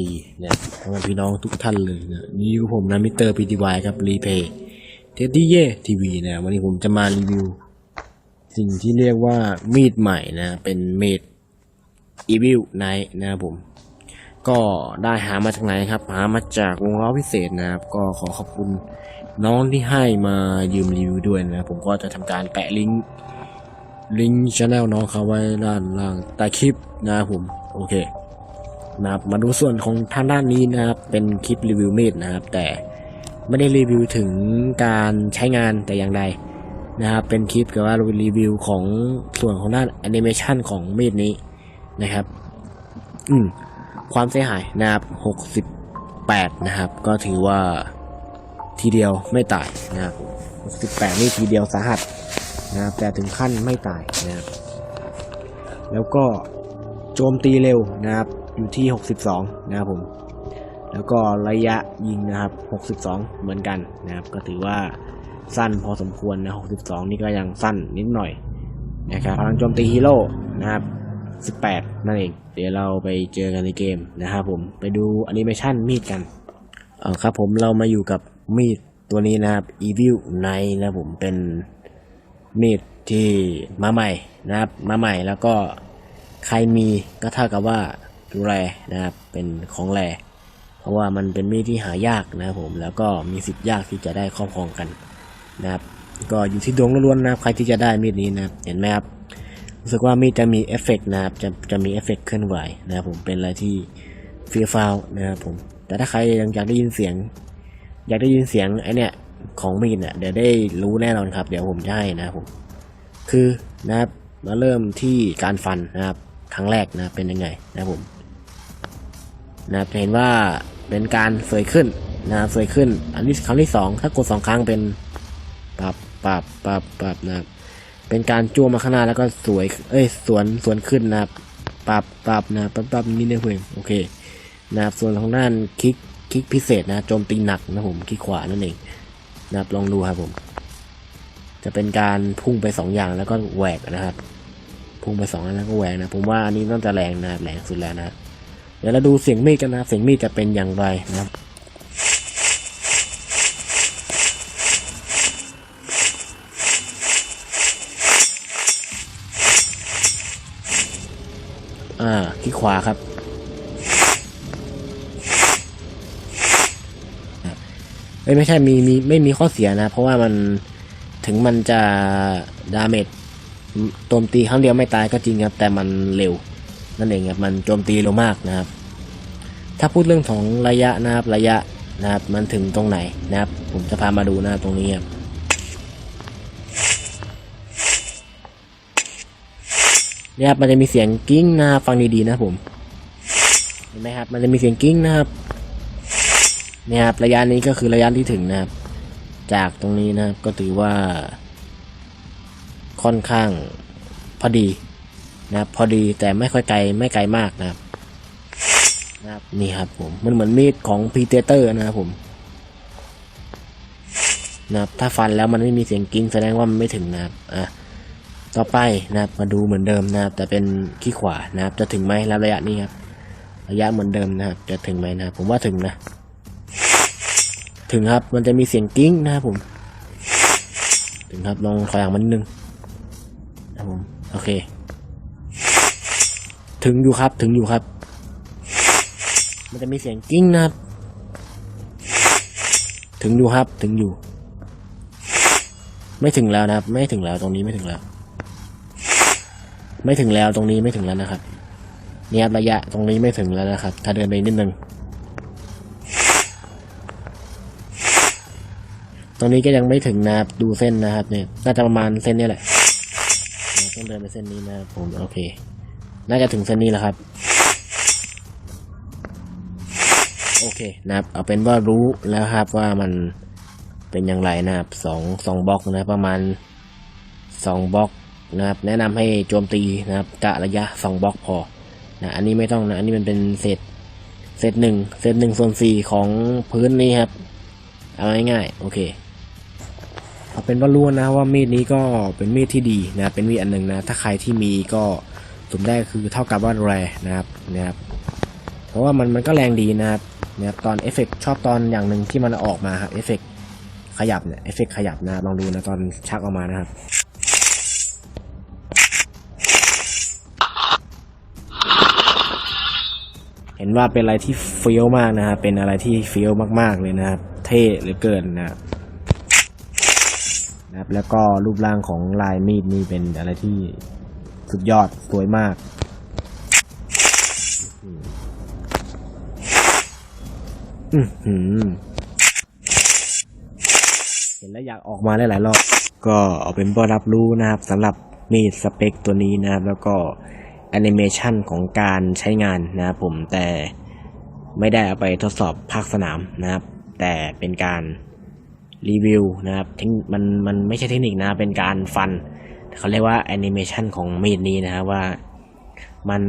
ดีนะพ่อแม่พี่น้องทุกท่านเลยนะนี่คือผมนะมิเตอร์พีทีวครับรีเพย์เทดดี้เย่ทีวีนะวันนี้ผมจะมารีวิว สิ่งที่เรียกว่ามีดใหม่นะ เป็นมีดอีวิลไนนะครับผม ก็ได้หามาจากไหนครับ หามาจากวงล้อพิเศษนะครับ ก็ขอขอบคุณน้องที่ให้มายืมรีวิวด้วยนะ ผมก็จะทำการแปะลิงก์ลิงก์ช anel น้องเขาไว้ด้านล่างใต้คลิปนะครับผม โอเค นะครับมาดูส่วนของทางด้านนี้นะครับเป็นคลิปรีวิวมีดนะครับ แต่ไม่ได้รีวิวถึงการใช้งานแต่อย่างใดนะครับเป็นคลิปเกี่ยวกับรีวิวของส่วนของด้านแอนิเมชันของมีดนี้นะครับ อืมความเสียหายนะครับ 68 นะครับ ก็ถือว่าทีเดียวไม่ตายนะครับ68 นี่ทีเดียวสาหัสนะครับแต่ถึงขั้นไม่ตายนะครับแล้วก็โจมตีเร็วนะครับ อยู่ที่ 62 นะครับผม แล้วก็ระยะยิงนะครับ 62 เหมือนกันนะครับ ก็ถือว่าสั้นพอสมควรนะ 62 นี่ก็ยังสั้นนิดหน่อยนะครับพลังโจมตีฮีโร่นะครับ 18 นั่นเอง เดี๋ยวเราไปเจอกันในเกมนะครับผม ไปดูแอนิเมชันมีดกัน เออครับผมเรามาอยู่กับมีดตัวนี้นะครับ Evil Knight นะครับผมเป็นมีดที่มาใหม่นะครับ มาใหม่แล้วก็ใครมีก็เท่ากับว่า แรนะครับเป็นของแรเพราะว่ามันเป็นมีดที่หายากนะครับผมแล้วก็มีสิทธิ์ยากที่จะได้ครอบครองกันนะครับก็อยู่ที่ดวงล้วนๆนะครับใครที่จะได้มีดนี้นะครับเห็นไหมครับรู้สึกว่ามีดจะมีเอฟเฟกต์นะครับจะจะมีเอฟเฟกต์เคลื่อนไหวนะครับผมเป็นอะไรที่เฟียฟาวนะครับผมแต่ถ้าใครยังอยากได้ยินเสียง อยากได้ยินเสียงไอเนี่ยของมีดเนี่ยเดี๋ยวได้รู้แน่นอนครับ เดี๋ยวผมจะให้นะครับผมคือนะครับมาเริ่มที่การฟันนะครับครั้งแรกนะเป็นยังไงนะครับผม นะครับจะเห็นว่าเป็นการเฟยขึ้นนะครับเฟยขึ้น อันนี้ครั้งที่สองถ้ากดสองครั้งเป็นปับปับปับปับนะครับเป็นการจ้วงมาข้างหน้าแล้วก็สวย เอ้ยสวนสวนขึ้นนะครับปับปับนะปับปับนี่เนี่ยเพื่อนโอเคนะครับส่วนของด้านคลิกคลิกพิเศษนะโจมตีหนักนะผมคลิกขวานั่นเองนะครับลองดูครับผม จะเป็นการพุ่งไปสองอย่างแล้วก็แหวกนะครับ พุ่งไปสองอันแล้วก็แหวกนะ ผมว่าอันนี้น่าจะแรงนะแรงสุดแล้วนะครับ เดี๋ยวเราดูเสียงมีดกันนะเสียงมีดจะเป็นอย่างไรนะครับอ่าที่ขวาครับเอ้ยไม่ใช่มีมีไม่มีข้อเสียนะ เพราะว่ามันถึงมันจะดาเมจโจมตีครั้งเดียวไม่ตายก็จริงครับ แต่มันเร็ว นั่นเองครับมันโจมตีเร็วมากนะครับ ถ้าพูดเรื่องของระยะนะครับระยะนะครับมันถึงตรงไหนนะครับ ผมจะพามาดูนะตรงนี้ครับเนี่ยครับมันจะมีเสียงกิ้งนะครับฟังดีๆนะผมเห็นไหมครับ มันจะมีเสียงกิ้งนะครับเนี่ยครับระยะนี้ก็คือระยะที่ถึงนะครับ จากตรงนี้นะครับก็ถือว่าค่อนข้างพอดี นะครับพอดีแต่ไม่ค่อยไกลไม่ไกลมากนะครับนะครับนี่ครับผมมันเหมือนมีดของพีเตเตอร์นะครับผมนะครับถ้าฟันแล้วมันไม่มีเสียงกิ้งแสดงว่ามันไม่ถึงนะครับอะต่อไปนะครับมาดูเหมือนเดิมนะครับ แต่เป็นขี้ขวานะครับ จะถึงไหมระยะนี้ครับระยะเหมือนเดิมนะครับ จะถึงไหมนะครับ ผมว่าถึงนะ ถึงครับมันจะมีเสียงกิ้งนะครับผม ถึงครับลองถอยหลังมันนิดนึงนะครับผมโอเค ถึงอยู่ครับถึงอยู่ครับ มันจะมีเสียงกิ้งนะครับ ถึงอยู่ครับถึงอยู่ ไม่ถึงแล้วนะครับ ไม่ถึงแล้วตรงนี้ไม่ถึงแล้ว ไม่ถึงแล้วตรงนี้ไม่ถึงแล้วนะครับเนี่ยครับระยะตรงนี้ไม่ถึงแล้วนะครับ ถ้าเดินไปนิดนึงตรงนี้ก็ยังไม่ถึงนะครับดูเส้นนะครับเนี่ยน่าจะประมาณเส้นนี้แหละต้องเดินไปเส้นนี้นะครับผมโอเค น่าจะถึงเส้นนี้แล้วครับ โอเคนะครับ เอาเป็นว่ารู้แล้วครับว่ามันเป็นอย่างไรนะครับสองสองบล็อกนะรประมาณสองบล็อกนะครับ แนะนำให้โจมตีนะครับกะระยะสองบล็อกพอนะอันนี้ไม่ต้องนะ อันนี้มันเป็นเศษเศษหนึ่งเศษหนึ่งส่วนสี่ของพื้นนี้ครับเอาง่ายๆโอเคเอาเป็นว่ารู้นะว่ามีดนี้ก็เป็นมีดที่ดีนะเป็นมีดอันหนึ่งนะ ถ้าใครที่มีก็ สมได้คือเท่ากับว่าแรนะครับนะครับ เพราะว่ามันมันก็แรงดีนะครับเนี่ยตอนเอฟเฟกชอบตอนอย่างหนึ่งที่มันออกมาครับเอฟเฟกขยับเนี่ยเอฟเฟกขยับนะลองดูนะตอนชักออกมานะครับเห็นว่าเป็นอะไรที่เฟี้ยวมากนะครับเป็นอะไรที่เฟี้ยวมากๆเลยนะครับ เท่เหลือเกินนะครับ แล้วก็รูปร่างของลายมีดนี่เป็นอะไรที่ สุดยอด สวยมาก อืเห็นแล้วอยากออกมาหลายๆรอบ ก็เอาเป็นว่ารับรู้นะครับสำหรับมีดสเปคตัวนี้นะครับ แล้วก็แอนิเมชันของการใช้งานนะครับผมแต่ไม่ได้เอาไปทดสอบภาคสนามนะครับ แต่เป็นการรีวิวนะครับเทคนิคมันมันไม่ใช่เทคนิคนะเป็นการฟัน เขาเรียกว่าแอนิเมชันของมีดนี้นะครับว่ามัน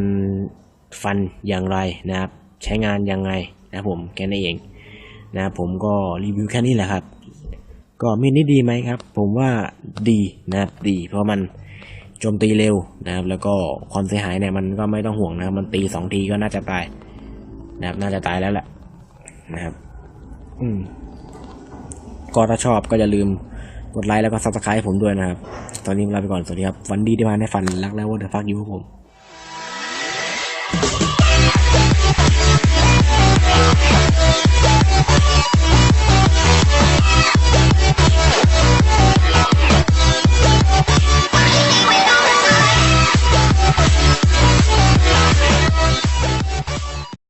ฟันอย่างไรนะครับ ใช้งานยังไงนะผมแค่นั้นเองนะผมก็รีวิวแค่นี้แหละครับ ก็มีดนี้ดีไหมครับ ผมว่าดีนะครับดี เพราะมันโจมตีเร็วนะครับ แล้วก็ความเสียหายเนี่ยมันก็ไม่ต้องห่วงนะครับ มันตีสองทีก็น่าจะตายนะครับ น่าจะตายแล้วแหละนะครับ อืมก็ถ้าชอบก็อย่าลืม กดไลค์แล้วก็ซับสไครต์ผมด้วยนะครับ ตอนนี้ลาไปก่อน สวัสดีครับฝันดีที่มาในฝันรักแล้วว่าเดอะฟักยูผม